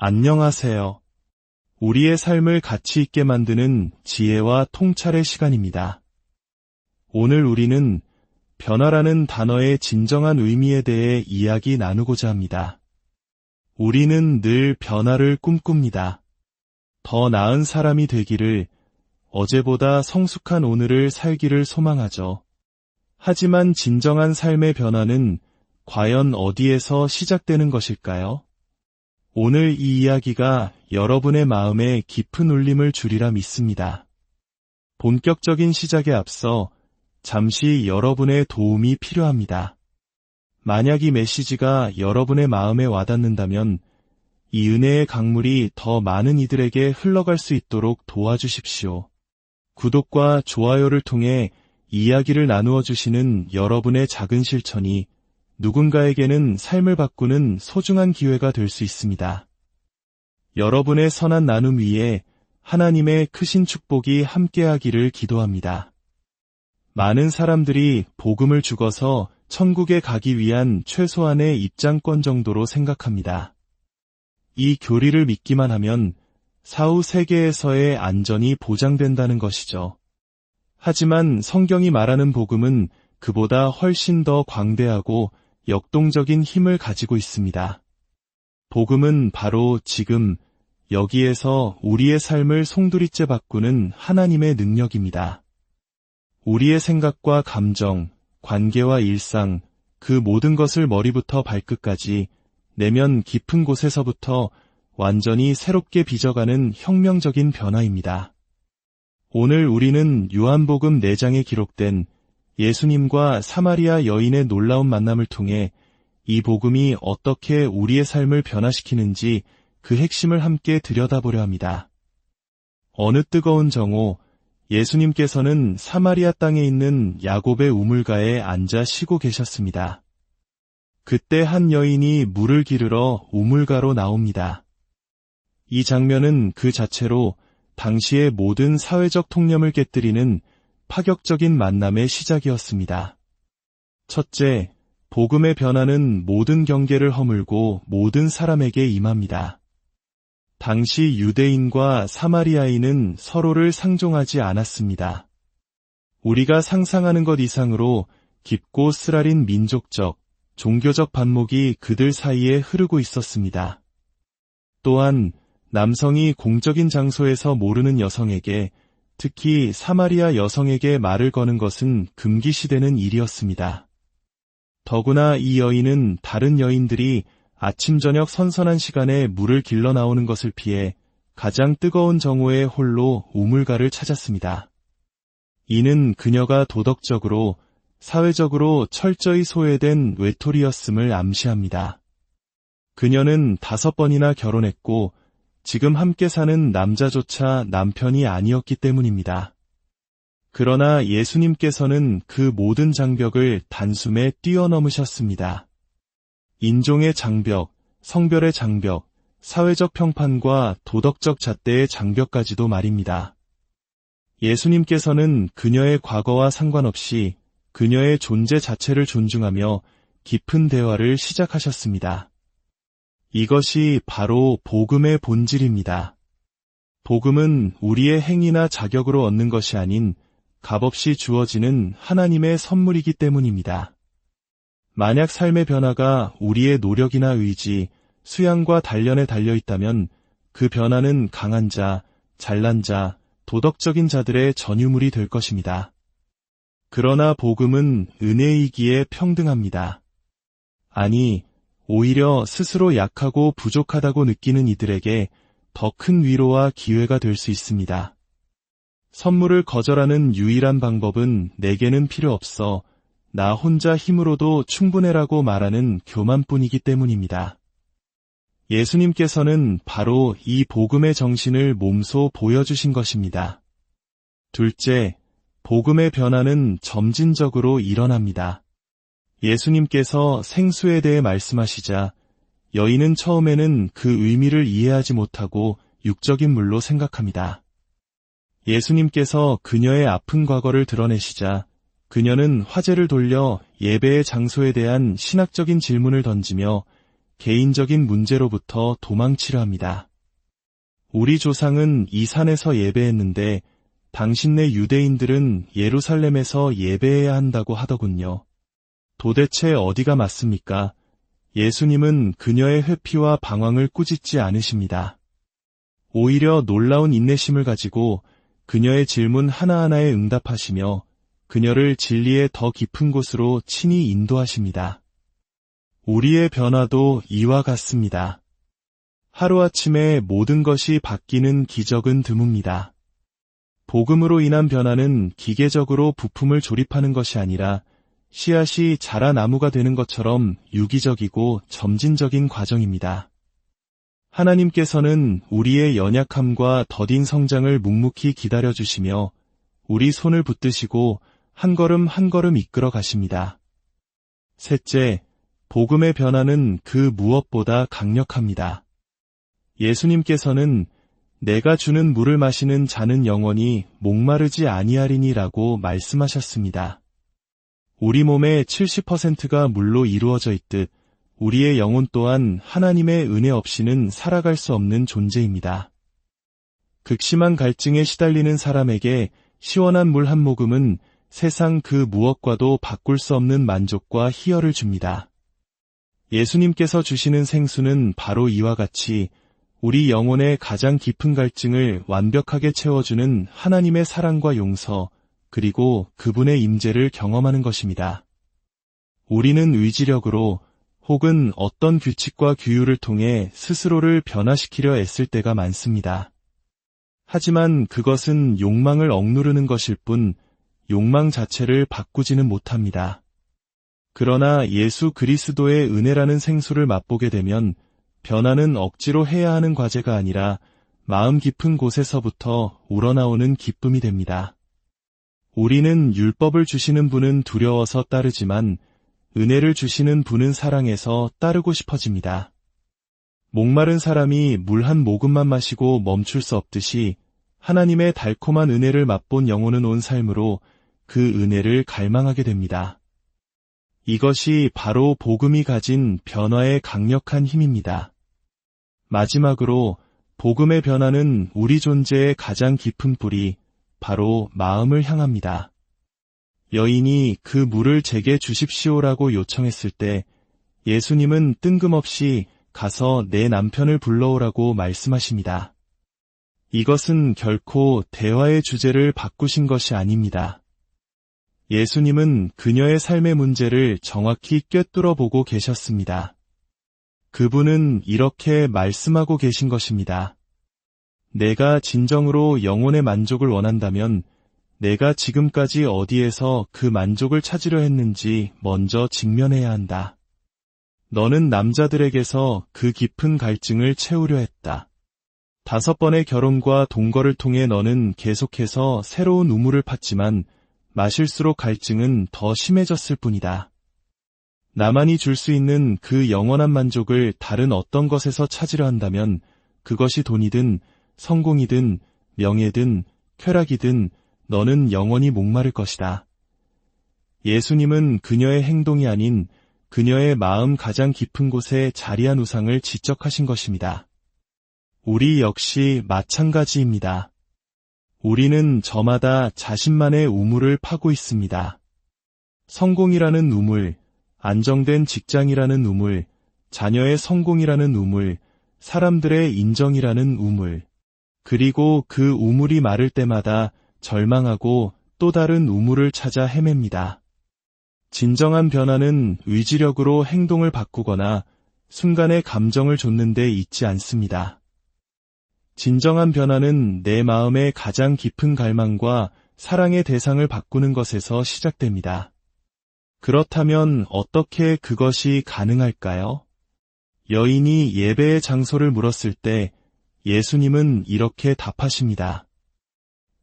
안녕하세요. 우리의 삶을 가치 있게 만드는 지혜와 통찰의 시간입니다. 오늘 우리는 변화라는 단어의 진정한 의미에 대해 이야기 나누고자 합니다. 우리는 늘 변화를 꿈꿉니다. 더 나은 사람이 되기를, 어제보다 성숙한 오늘을 살기를 소망하죠. 하지만 진정한 삶의 변화는 과연 어디에서 시작되는 것일까요? 오늘 이 이야기가 여러분의 마음에 깊은 울림을 주리라 믿습니다. 본격적인 시작에 앞서 잠시 여러분의 도움이 필요합니다. 만약 이 메시지가 여러분의 마음에 와닿는다면 이 은혜의 강물이 더 많은 이들에게 흘러갈 수 있도록 도와주십시오. 구독과 좋아요를 통해 이야기를 나누어 주시는 여러분의 작은 실천이 누군가에게는 삶을 바꾸는 소중한 기회가 될 수 있습니다. 여러분의 선한 나눔 위에 하나님의 크신 축복이 함께하기를 기도합니다. 많은 사람들이 복음을 죽어서 천국에 가기 위한 최소한의 입장권 정도로 생각합니다. 이 교리를 믿기만 하면 사후 세계에서의 안전이 보장된다는 것이죠. 하지만 성경이 말하는 복음은 그보다 훨씬 더 광대하고 역동적인 힘을 가지고 있습니다. 복음은 바로 지금 여기에서 우리의 삶을 송두리째 바꾸는 하나님의 능력입니다. 우리의 생각과 감정, 관계와 일상, 그 모든 것을 머리부터 발끝까지 내면 깊은 곳에서부터 완전히 새롭게 빚어가는 혁명적인 변화입니다. 오늘 우리는 요한복음 4장에 기록된 예수님과 사마리아 여인의 놀라운 만남을 통해 이 복음이 어떻게 우리의 삶을 변화시키는지 그 핵심을 함께 들여다보려 합니다. 어느 뜨거운 정오, 예수님께서는 사마리아 땅에 있는 야곱의 우물가에 앉아 쉬고 계셨습니다. 그때 한 여인이 물을 기르러 우물가로 나옵니다. 이 장면은 그 자체로 당시의 모든 사회적 통념을 깨뜨리는 파격적인 만남의 시작이었습니다. 첫째, 복음의 변화는 모든 경계를 허물고 모든 사람에게 임합니다. 당시 유대인과 사마리아인은 서로를 상종하지 않았습니다. 우리가 상상하는 것 이상으로 깊고 쓰라린 민족적, 종교적 반목이 그들 사이에 흐르고 있었습니다. 또한 남성이 공적인 장소에서 모르는 여성에게 특히 사마리아 여성에게 말을 거는 것은 금기시되는 일이었습니다. 더구나 이 여인은 다른 여인들이 아침 저녁 선선한 시간에 물을 길러 나오는 것을 피해 가장 뜨거운 정오의 홀로 우물가를 찾았습니다. 이는 그녀가 도덕적으로 사회적으로 철저히 소외된 외톨이였음을 암시합니다. 그녀는 다섯 번이나 결혼했고 지금 함께 사는 남자조차 남편이 아니었기 때문입니다. 그러나 예수님께서는 그 모든 장벽을 단숨에 뛰어넘으셨습니다. 인종의 장벽, 성별의 장벽, 사회적 평판과 도덕적 잣대의 장벽까지도 말입니다. 예수님께서는 그녀의 과거와 상관없이 그녀의 존재 자체를 존중하며 깊은 대화를 시작하셨습니다. 이것이 바로 복음의 본질입니다. 복음은 우리의 행위나 자격으로 얻는 것이 아닌 값없이 주어지는 하나님의 선물이기 때문입니다. 만약 삶의 변화가 우리의 노력이나 의지, 수양과 단련에 달려 있다면 그 변화는 강한 자, 잘난 자, 도덕적인 자들의 전유물이 될 것입니다. 그러나 복음은 은혜이기에 평등합니다. 아니, 오히려 스스로 약하고 부족하다고 느끼는 이들에게 더 큰 위로와 기회가 될 수 있습니다. 선물을 거절하는 유일한 방법은 내게는 필요 없어 나 혼자 힘으로도 충분해라고 말하는 교만뿐이기 때문입니다. 예수님께서는 바로 이 복음의 정신을 몸소 보여주신 것입니다. 둘째, 복음의 변화는 점진적으로 일어납니다. 예수님께서 생수에 대해 말씀하시자 여인은 처음에는 그 의미를 이해하지 못하고 육적인 물로 생각합니다. 예수님께서 그녀의 아픈 과거를 드러내시자 그녀는 화제를 돌려 예배의 장소에 대한 신학적인 질문을 던지며 개인적인 문제로부터 도망치려 합니다. 우리 조상은 이 산에서 예배했는데 당신네 유대인들은 예루살렘에서 예배해야 한다고 하더군요. 도대체 어디가 맞습니까? 예수님은 그녀의 회피와 방황을 꾸짖지 않으십니다. 오히려 놀라운 인내심을 가지고 그녀의 질문 하나하나에 응답하시며 그녀를 진리의 더 깊은 곳으로 친히 인도하십니다. 우리의 변화도 이와 같습니다. 하루아침에 모든 것이 바뀌는 기적은 드뭅니다. 복음으로 인한 변화는 기계적으로 부품을 조립하는 것이 아니라 씨앗이 자라 나무가 되는 것처럼 유기적이고 점진적인 과정입니다. 하나님께서는 우리의 연약함과 더딘 성장을 묵묵히 기다려주시며 우리 손을 붙드시고 한 걸음 한 걸음 이끌어 가십니다. 셋째, 복음의 변화는 그 무엇보다 강력합니다. 예수님께서는 내가 주는 물을 마시는 자는 영원히 목마르지 아니하리니라고 말씀하셨습니다. 우리 몸의 70%가 물로 이루어져 있듯 우리의 영혼 또한 하나님의 은혜 없이는 살아갈 수 없는 존재입니다. 극심한 갈증에 시달리는 사람에게 시원한 물 한 모금은 세상 그 무엇과도 바꿀 수 없는 만족과 희열을 줍니다. 예수님께서 주시는 생수는 바로 이와 같이 우리 영혼의 가장 깊은 갈증을 완벽하게 채워주는 하나님의 사랑과 용서, 그리고 그분의 임재를 경험하는 것입니다. 우리는 의지력으로 혹은 어떤 규칙과 규율을 통해 스스로를 변화시키려 애쓸 때가 많습니다. 하지만 그것은 욕망을 억누르는 것일 뿐 욕망 자체를 바꾸지는 못합니다. 그러나 예수 그리스도의 은혜라는 생수를 맛보게 되면 변화는 억지로 해야 하는 과제가 아니라 마음 깊은 곳에서부터 우러나오는 기쁨이 됩니다. 우리는 율법을 주시는 분은 두려워서 따르지만 은혜를 주시는 분은 사랑해서 따르고 싶어집니다. 목마른 사람이 물 한 모금만 마시고 멈출 수 없듯이 하나님의 달콤한 은혜를 맛본 영혼은 온 삶으로 그 은혜를 갈망하게 됩니다. 이것이 바로 복음이 가진 변화의 강력한 힘입니다. 마지막으로 복음의 변화는 우리 존재의 가장 깊은 뿌리, 바로 마음을 향합니다. 여인이 그 물을 제게 주십시오라고 요청했을 때 예수님은 뜬금없이 가서 내 남편을 불러오라고 말씀하십니다. 이것은 결코 대화의 주제를 바꾸신 것이 아닙니다. 예수님은 그녀의 삶의 문제를 정확히 꿰뚫어 보고 계셨습니다. 그분은 이렇게 말씀하고 계신 것입니다. 내가 진정으로 영혼의 만족을 원한다면 내가 지금까지 어디에서 그 만족을 찾으려 했는지 먼저 직면해야 한다. 너는 남자들에게서 그 깊은 갈증을 채우려 했다. 다섯 번의 결혼과 동거를 통해 너는 계속해서 새로운 우물을 팠지만 마실수록 갈증은 더 심해졌을 뿐이다. 나만이 줄 수 있는 그 영원한 만족을 다른 어떤 것에서 찾으려 한다면 그것이 돈이든 성공이든 명예든 쾌락이든 너는 영원히 목마를 것이다. 예수님은 그녀의 행동이 아닌 그녀의 마음 가장 깊은 곳에 자리한 우상을 지적하신 것입니다. 우리 역시 마찬가지입니다. 우리는 저마다 자신만의 우물을 파고 있습니다. 성공이라는 우물, 안정된 직장이라는 우물, 자녀의 성공이라는 우물, 사람들의 인정이라는 우물, 그리고 그 우물이 마를 때마다 절망하고 또 다른 우물을 찾아 헤맵니다. 진정한 변화는 의지력으로 행동을 바꾸거나 순간의 감정을 줬는 데 있지 않습니다. 진정한 변화는 내 마음의 가장 깊은 갈망과 사랑의 대상을 바꾸는 것에서 시작됩니다. 그렇다면 어떻게 그것이 가능할까요? 여인이 예배의 장소를 물었을 때 예수님은 이렇게 답하십니다.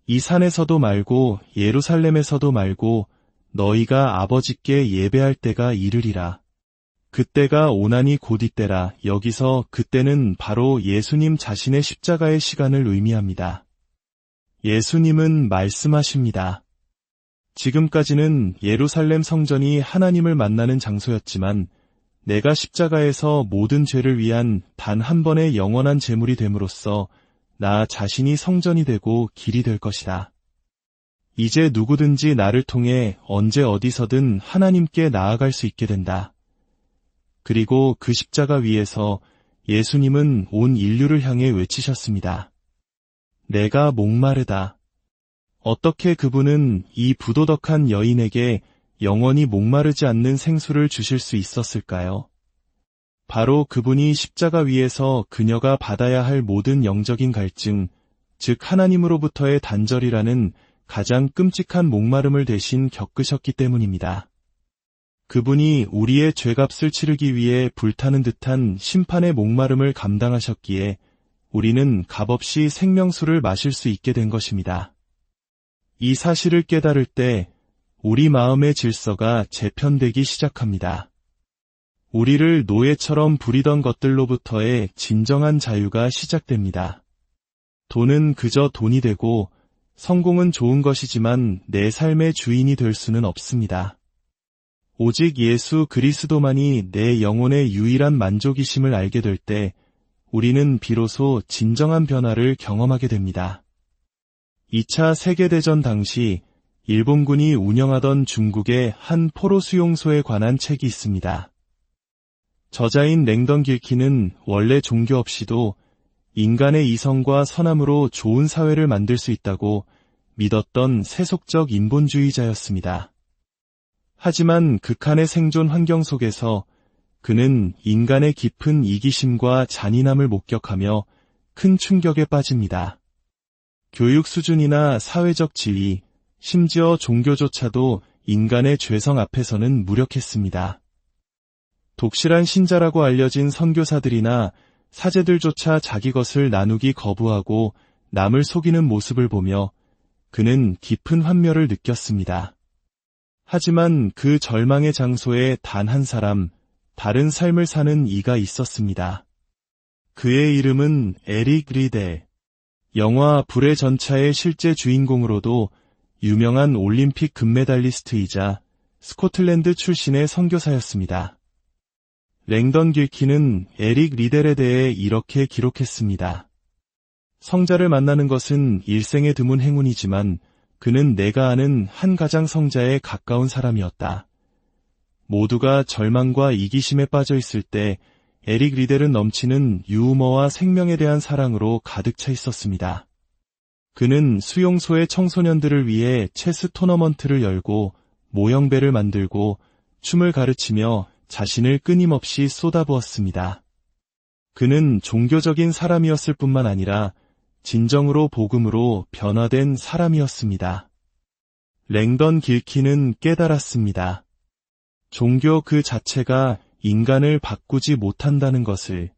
이 산에서도 말고 예루살렘에서도 말고 너희가 아버지께 예배할 때가 이르리라. 그때가 오나니 곧 이때라 여기서 그때는 바로 예수님 자신의 십자가의 시간을 의미합니다. 예수님은 말씀하십니다. 지금까지는 예루살렘 성전이 하나님을 만나는 장소였지만 내가 십자가에서 모든 죄를 위한 단 한 번의 영원한 제물이 됨으로써 나 자신이 성전이 되고 길이 될 것이다. 이제 누구든지 나를 통해 언제 어디서든 하나님께 나아갈 수 있게 된다. 그리고 그 십자가 위에서 예수님은 온 인류를 향해 외치셨습니다. 내가 목마르다. 어떻게 그분은 이 부도덕한 여인에게 영원히 목마르지 않는 생수를 주실 수 있었을까요? 바로 그분이 십자가 위에서 그녀가 받아야 할 모든 영적인 갈증, 즉 하나님으로부터의 단절이라는 가장 끔찍한 목마름을 대신 겪으셨기 때문입니다. 그분이 우리의 죄값을 치르기 위해 불타는 듯한 심판의 목마름을 감당하셨기에 우리는 값없이 생명수를 마실 수 있게 된 것입니다. 이 사실을 깨달을 때 우리 마음의 질서가 재편되기 시작합니다. 우리를 노예처럼 부리던 것들로부터의 진정한 자유가 시작됩니다. 돈은 그저 돈이 되고 성공은 좋은 것이지만 내 삶의 주인이 될 수는 없습니다. 오직 예수 그리스도만이 내 영혼의 유일한 만족이심을 알게 될 때 우리는 비로소 진정한 변화를 경험하게 됩니다. 2차 세계대전 당시 일본군이 운영하던 중국의 한 포로 수용소에 관한 책이 있습니다. 저자인 랭던 길키는 원래 종교 없이도 인간의 이성과 선함으로 좋은 사회를 만들 수 있다고 믿었던 세속적 인본주의자였습니다. 하지만 극한의 생존 환경 속에서 그는 인간의 깊은 이기심과 잔인함을 목격하며 큰 충격에 빠집니다. 교육 수준이나 사회적 지위, 심지어 종교조차도 인간의 죄성 앞에서는 무력했습니다. 독실한 신자라고 알려진 선교사들이나 사제들조차 자기 것을 나누기 거부하고 남을 속이는 모습을 보며 그는 깊은 환멸을 느꼈습니다. 하지만 그 절망의 장소에 단 한 사람, 다른 삶을 사는 이가 있었습니다. 그의 이름은 에릭 리데. 영화 불의 전차의 실제 주인공으로도 유명한 올림픽 금메달리스트이자 스코틀랜드 출신의 선교사였습니다. 랭던 길키는 에릭 리델에 대해 이렇게 기록했습니다. 성자를 만나는 것은 일생의 드문 행운이지만 그는 내가 아는 한 가장 성자에 가까운 사람이었다. 모두가 절망과 이기심에 빠져 있을 때 에릭 리델은 넘치는 유머와 생명에 대한 사랑으로 가득 차 있었습니다. 그는 수용소의 청소년들을 위해 체스 토너먼트를 열고 모형배를 만들고 춤을 가르치며 자신을 끊임없이 쏟아부었습니다. 그는 종교적인 사람이었을 뿐만 아니라 진정으로 복음으로 변화된 사람이었습니다. 랭던 길키는 깨달았습니다. 종교 그 자체가 인간을 바꾸지 못한다는 것을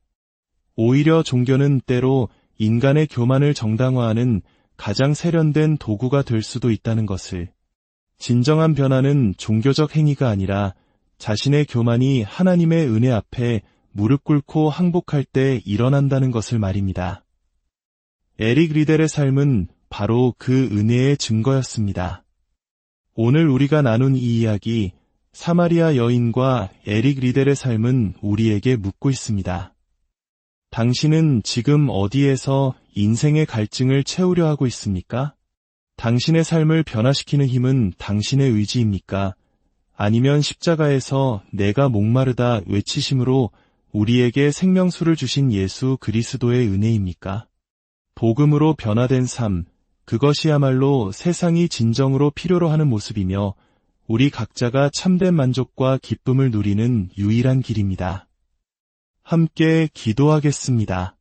오히려 종교는 때로 인간의 교만을 정당화하는 가장 세련된 도구가 될 수도 있다는 것을 진정한 변화는 종교적 행위가 아니라 자신의 교만이 하나님의 은혜 앞에 무릎 꿇고 항복할 때 일어난다는 것을 말입니다. 에릭 리델의 삶은 바로 그 은혜의 증거였습니다. 오늘 우리가 나눈 이 이야기, 사마리아 여인과 에릭 리델의 삶은 우리에게 묻고 있습니다. 당신은 지금 어디에서 인생의 갈증을 채우려 하고 있습니까? 당신의 삶을 변화시키는 힘은 당신의 의지입니까? 아니면 십자가에서 내가 목마르다 외치심으로 우리에게 생명수를 주신 예수 그리스도의 은혜입니까? 복음으로 변화된 삶, 그것이야말로 세상이 진정으로 필요로 하는 모습이며 우리 각자가 참된 만족과 기쁨을 누리는 유일한 길입니다. 함께 기도하겠습니다.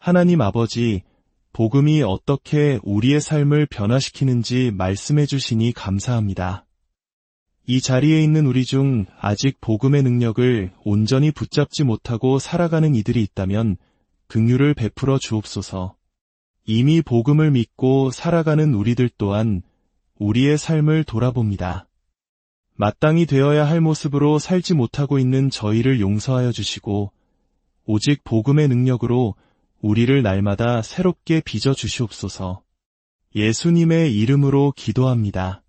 하나님 아버지, 복음이 어떻게 우리의 삶을 변화시키는지 말씀해 주시니 감사합니다. 이 자리에 있는 우리 중 아직 복음의 능력을 온전히 붙잡지 못하고 살아가는 이들이 있다면 긍휼을 베풀어 주옵소서. 이미 복음을 믿고 살아가는 우리들 또한 우리의 삶을 돌아봅니다. 마땅히 되어야 할 모습으로 살지 못하고 있는 저희를 용서하여 주시고 오직 복음의 능력으로 우리를 날마다 새롭게 빚어 주시옵소서. 예수님의 이름으로 기도합니다.